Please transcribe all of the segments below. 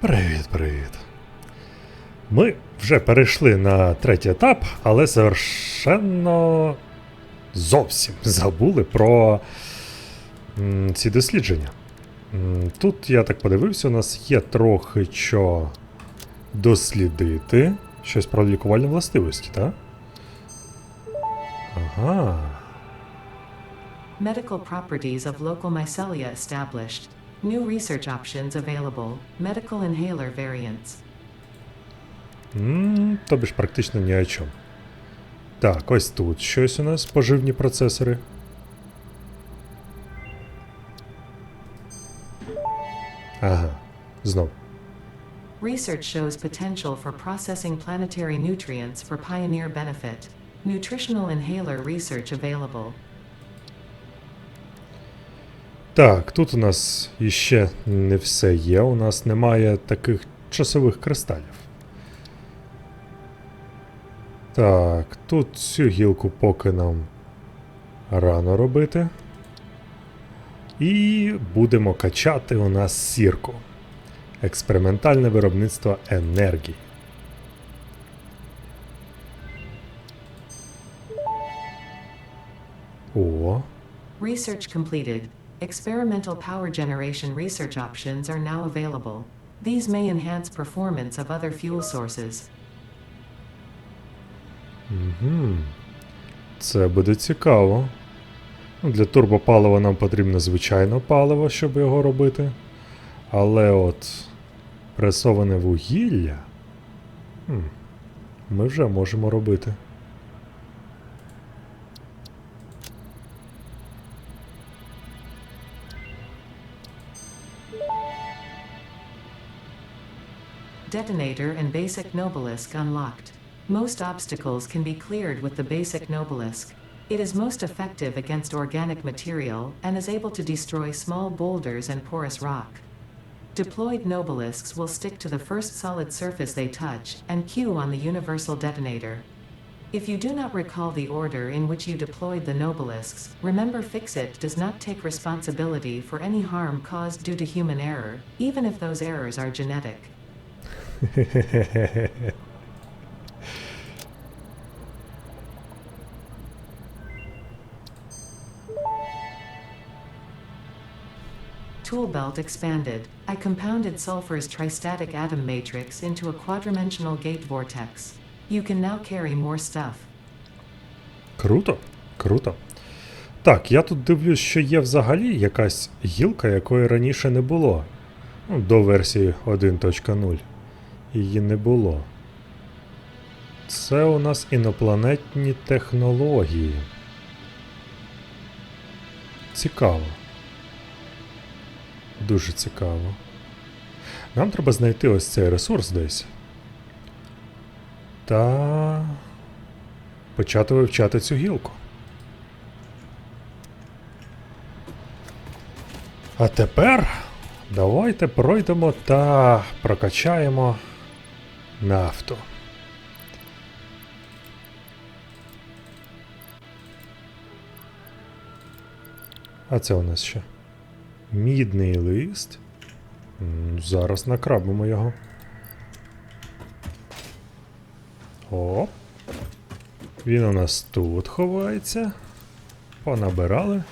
Привіт, привіт. Ми вже перейшли на третій етап, але совершенно зовсім забули про ці дослідження. Тут, я так подивився, у нас є трохи що дослідити. Щось про лікувальні властивості, так? Ага. Medical properties of local mycelia established. New research options available. Medical inhaler variants. М, Тобі ж практично ні о чому. Так, ось тут щось у нас поживні процесори. Ага, знов. Research shows potential for processing planetary nutrients for pioneer benefit. Nutritional inhaler research available. Так, тут у нас іще не все є. У нас немає таких часових кристалів. Так, тут цю гілку поки нам рано робити. І будемо качати у нас сірку. Експериментальне виробництво енергії. О, Research completed. Experimental power generation research options are now available. These may enhance performance of other fuel sources. Угу. Це буде цікаво. Ну, Для турбопалива нам потрібно звичайне паливо, щоб його робити. Але от пресоване вугілля. хм, Ми вже можемо робити. Detonator and Basic Nobelisk unlocked. Most obstacles can be cleared with the Basic Nobelisk. It is most effective against organic material and is able to destroy small boulders and porous rock. Deployed Nobelisks will stick to the first solid surface they touch and cue on the universal detonator. If you do not recall the order in which you deployed the Nobelisks, remember Fixit does not take responsibility for any harm caused due to human error, even if those errors are genetic. Tool belt expanded. I compounded sulfur's tristatic atom matrix into a quadrimensional gate vortex. You can now carry more stuff. Круто, круто. Так, я тут дивлюсь, що є взагалі якась гілка, якої раніше не було. Ну, до версії 1.0. Її не було. Це у нас інопланетні технології. Цікаво. Дуже цікаво. Нам треба знайти ось цей ресурс десь. Та почати вивчати цю гілку. А тепер давайте пройдемо та прокачаємо нафту. А це у нас що? Мідний лист. Зараз накрабимо його. Оп. Він у нас тут ховається. Понабирали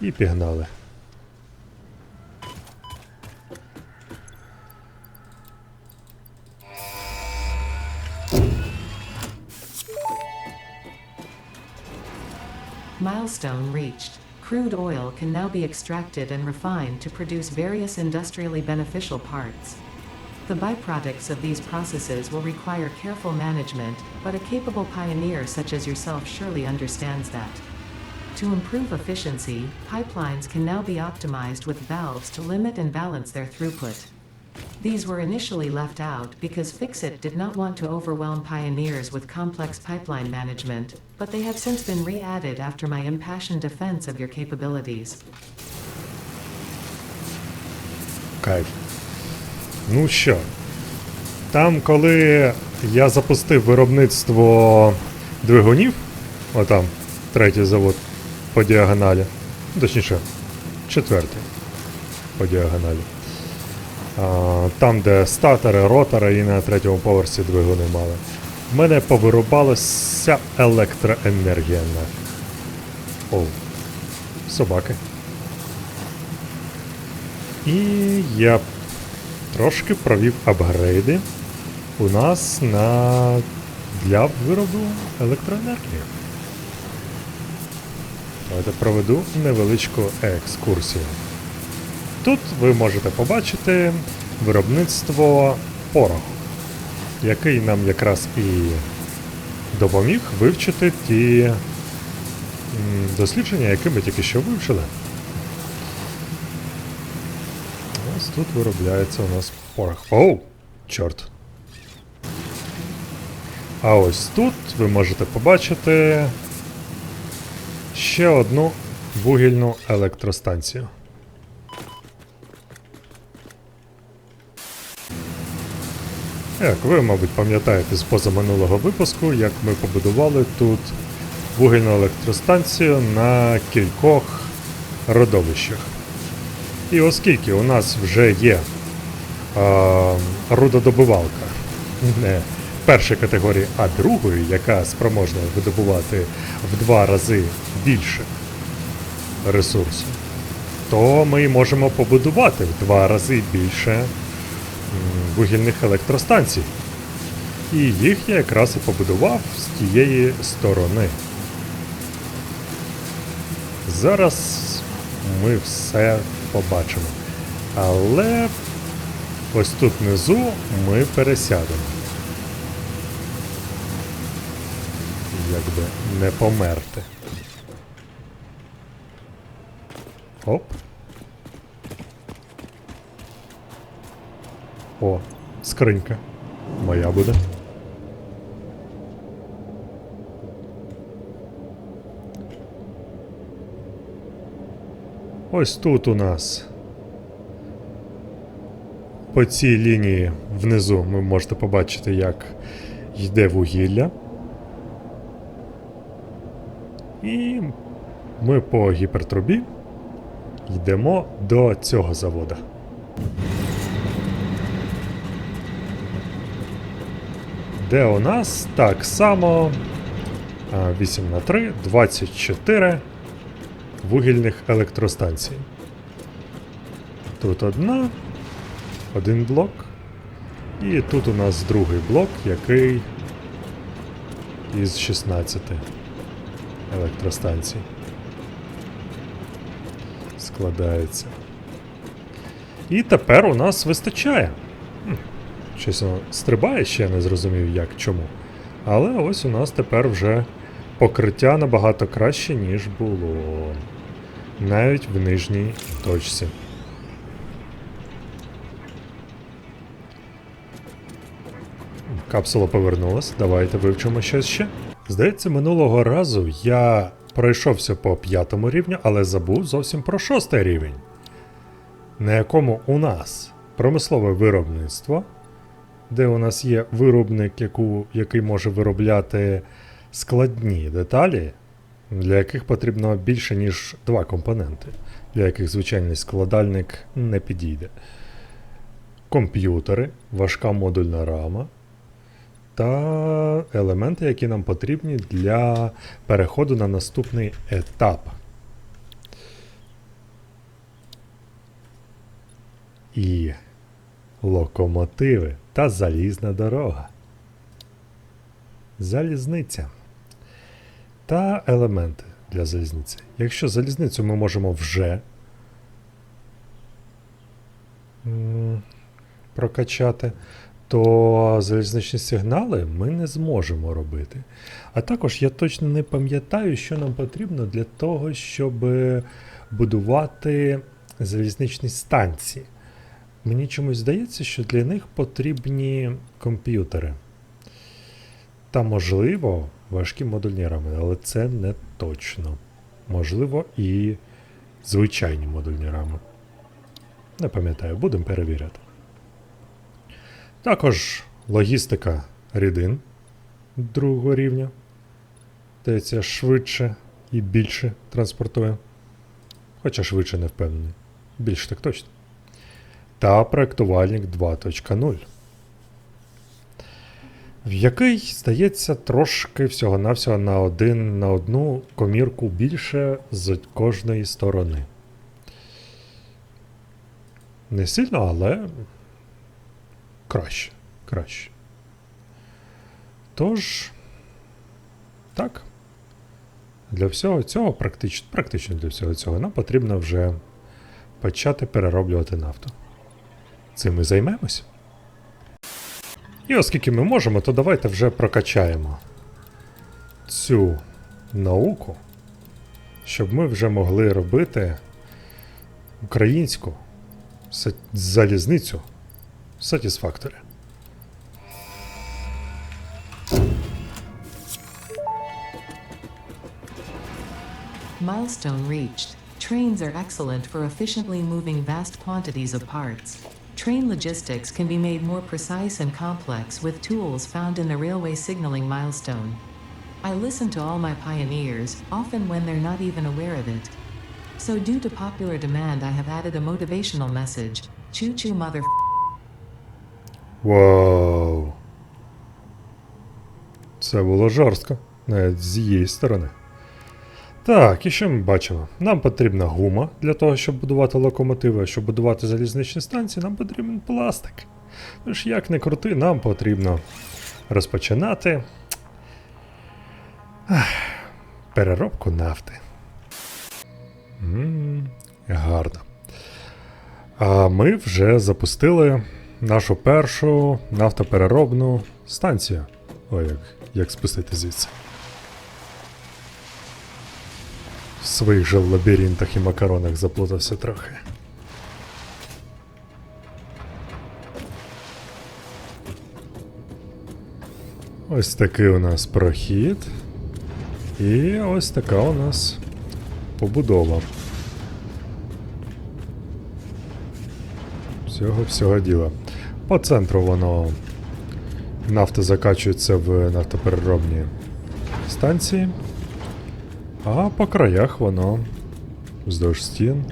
і пігнали. Milestone reached. Crude oil can now be extracted and refined to produce various industrially beneficial parts. The byproducts of these processes will require careful management, but a capable pioneer such as yourself surely understands that. To improve efficiency, pipelines can now be optimized with valves to limit and balance their throughput. These were initially left out because Fixit did not want to overwhelm pioneers with complex pipeline management, but they have since been re-added after my impassioned defense of your capabilities. Кайф. Ну що, там, коли я запустив виробництво двигунів, отам, третій завод по діагоналі, точніше, четвертий по діагоналі. Там, де статори, ротори і на третьому поверсі двигуни мали. В мене повирубалася електроенергія нафіг. О, собаки. І я трошки провів апгрейди у нас на для виробу електроенергії. Давайте проведу невеличку екскурсію. Тут ви можете побачити виробництво пороху, який нам якраз і допоміг вивчити ті дослідження, які ми тільки що вивчили. Ось тут виробляється у нас порох. Оу! Чорт. А ось тут ви можете побачити ще одну вугільну електростанцію. Як ви, мабуть, пам'ятаєте з позаминулого випуску, як ми побудували тут вугільну електростанцію на кількох родовищах. І оскільки у нас вже є а, рудодобивалка не першої категорії, а другої, яка спроможна видобувати в два рази більше ресурсу, то ми можемо побудувати в два рази більше м, вугільних електростанцій. І їх я якраз і побудував з тієї сторони. Зараз ми все побачимо. Але ось тут внизу ми пересядемо. Якби не померти. Оп. О, скринька. Моя буде. Ось тут у нас. По цій лінії внизу ви можете побачити, як йде вугілля. І ми по гіпертрубі йдемо до цього заводу. Де у нас так само 8 на 3, 24 вугільних електростанцій. Тут одна, один блок. І тут у нас другий блок, який із 16 електростанцій складається. І тепер у нас вистачає. Щось воно стрибає ще не зрозумів як чому. Але ось у нас тепер вже покриття набагато краще, ніж було. Навіть в нижній точці. Капсула повернулась. Давайте вивчимо щось ще. Здається, минулого разу я пройшовся по п'ятому рівню, але забув зовсім про шостий рівень, на якому у нас промислове виробництво, де у нас є виробник, яку, який може виробляти складні деталі, для яких потрібно більше, ніж два компоненти, для яких звичайний складальник не підійде. Комп'ютери, важка модульна рама та елементи, які нам потрібні для переходу на наступний етап. І локомотиви та залізна дорога. Залізниця. Та елементи для залізниці. Якщо залізницю ми можемо вже прокачати, то залізничні сигнали ми не зможемо робити. А також я точно не пам'ятаю, що нам потрібно для того, щоб будувати залізничні станції. Мені чомусь здається, що для них потрібні комп'ютери. Та, можливо, важкі модульні рами, але це не точно. Можливо, і звичайні модульні рами. Не пам'ятаю, будемо перевіряти. Також логістика рідин другого рівня. Здається, швидше і більше транспортує. Хоча швидше не впевнений. Більше так точно. Та проєктувальник 2.0. В який, здається, трошки всього-навсього на один на одну комірку більше з кожної сторони. Не сильно, але краще. Краще. Тож, так. Для всього цього, практично, практично для всього цього, нам потрібно вже почати перероблювати нафту. Цим ми займемось. І оскільки ми можемо, то давайте вже прокачаємо цю науку, щоб ми вже могли робити українську залізницю Satisfactory. Milestone reached. Trains are excellent for efficiently moving vast quantities of parts. Train logistics can be made more precise and complex with tools found in the railway signaling milestone. I listen to all my pioneers, often when they're not even aware of it. So, due to popular demand, I have added a motivational message Choo choo, mother. Вау. Це було жорстко, навіть з її сторони. Так, і що ми бачимо? Нам потрібна гума для того, щоб будувати локомотиви, а щоб будувати залізничні станції, нам потрібен пластик. Тож, як не крути, нам потрібно розпочинати переробку нафти. м гарно. А ми вже запустили нашу першу нафтопереробну станцію. Ой, як, як спустити звідси. Своїх же лабіринтах і макаронах заплутався трохи. Ось такий у нас прохід. І ось така у нас побудова. Всього всього діла. По центру воно нафта закачується в нафтопереробні станції, а по краях воно вздовж стін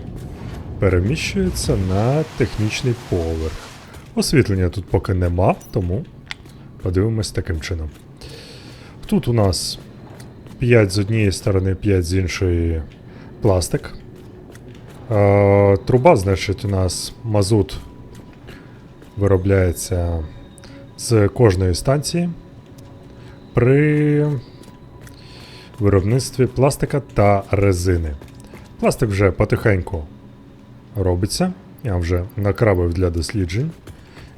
переміщується на технічний поверх. Освітлення тут поки нема, тому подивимось таким чином. Тут у нас 5 з однієї сторони, 5 з іншої пластик. Е, Труба, значить, у нас мазут виробляється з кожної станції при виробництві пластика та резини. Пластик вже потихеньку робиться. Я вже накрабив для досліджень.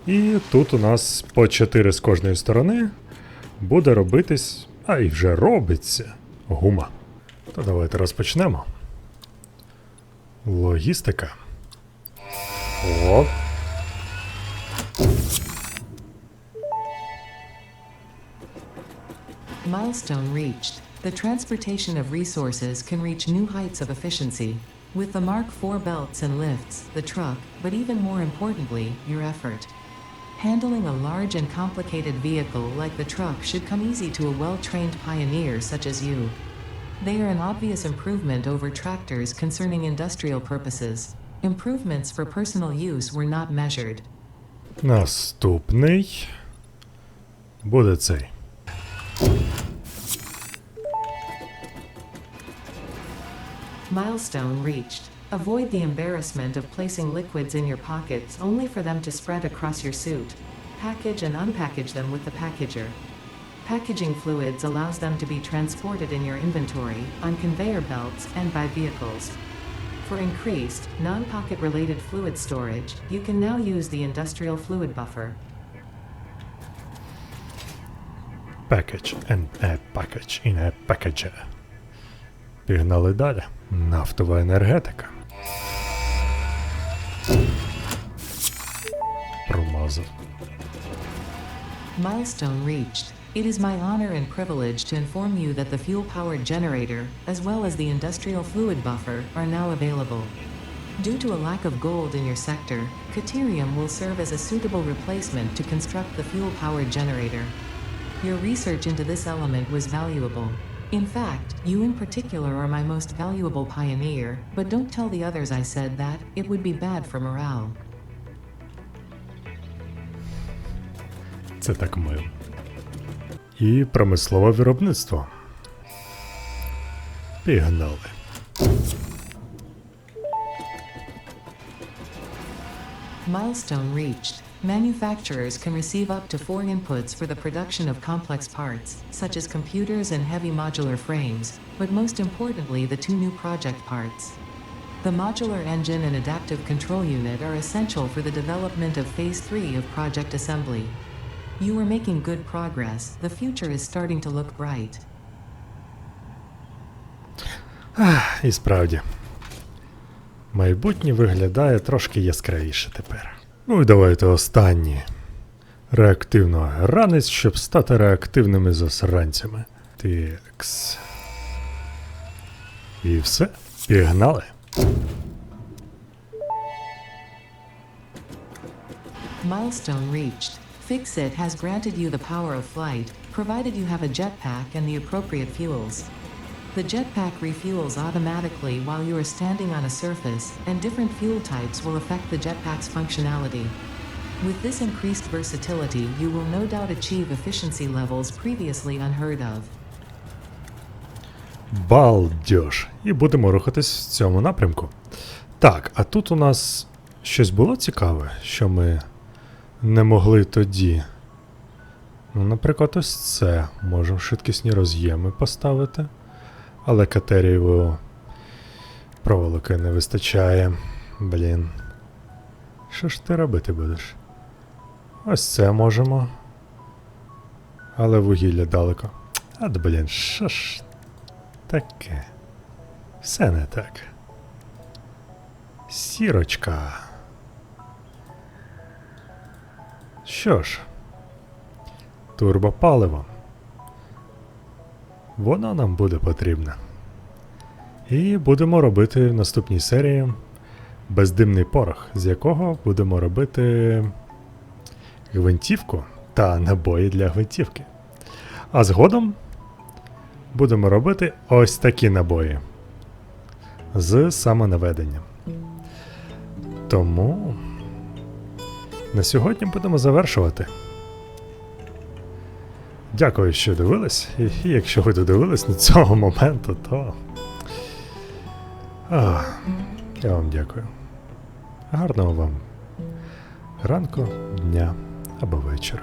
І тут у нас по 4 з кожної сторони буде робитись, а і вже робиться гума. То давайте розпочнемо. Логістика. О. Milestone reached. The transportation of resources can reach new heights of efficiency. With the Mark IV belts and lifts, the truck, but even more importantly, your effort. Handling a large and complicated vehicle like the truck should come easy to a well trained pioneer such as you. They are an obvious improvement over tractors concerning industrial purposes. Improvements for personal use were not measured. Наступний буде цей. Milestone reached. Avoid the embarrassment of placing liquids in your pockets only for them to spread across your suit. Package and unpackage them with the packager. Packaging fluids allows them to be transported in your inventory, on conveyor belts, and by vehicles. For increased, non-pocket related fluid storage, you can now use the industrial fluid buffer. Package and a package in a package. Пігнали далі. Нафтова енергетика. Промазав. Milestone reached. It is my honor and privilege to inform you that the fuel powered generator, as well as the industrial fluid buffer, are now available. Due to a lack of gold in your sector, Caterium will serve as a suitable replacement to construct the fuel powered generator. Your research into this element was valuable. In fact, you in particular are my most valuable pioneer, but don't tell the others I said that, it would be bad for morale. Це так мило. І промислове виробництво. Пігнали. Milestone reached. Manufacturers can receive up to four inputs for the production of complex parts, such as computers and heavy modular frames, but most importantly, the two new project parts. The modular engine and adaptive control unit are essential for the development of Phase 3 of Project Assembly. You are making good progress. The future is starting to look bright. І справді. Майбутнє виглядає трошки яскравіше тепер. Ну і давайте останні. Реактивно ранець, щоб стати реактивними засранцями. Текс. І все. Пігнали. Milestone reached. Fixit has granted you the power of flight, provided you have a jetpack and the appropriate fuels. The jetpack refuels automatically while you are standing on a surface, and different fuel types will affect the jetpack's functionality. With this increased versatility, you will no doubt achieve efficiency levels previously unheard of. Балдеж. І будемо рухатись в цьому напрямку. Так, а тут у нас щось було цікаве, що ми не могли тоді. Ну, наприклад, ось це. Можемо швидкісні роз'єми поставити. Але катерієвої проволоки не вистачає. Блін. Що ж ти робити будеш? Ось це можемо. Але вугілля далеко. А, блін, що ж таке? Все не так. Сірочка. Що ж, турбопаливо. Воно нам буде потрібне. І будемо робити в наступній серії бездимний порох, з якого будемо робити гвинтівку та набої для гвинтівки. А згодом будемо робити ось такі набої з самонаведенням. Тому на сьогодні будемо завершувати. Дякую, що дивились. І якщо ви додивились до цього моменту, то. А, я вам дякую. Гарного вам ранку, дня або вечора.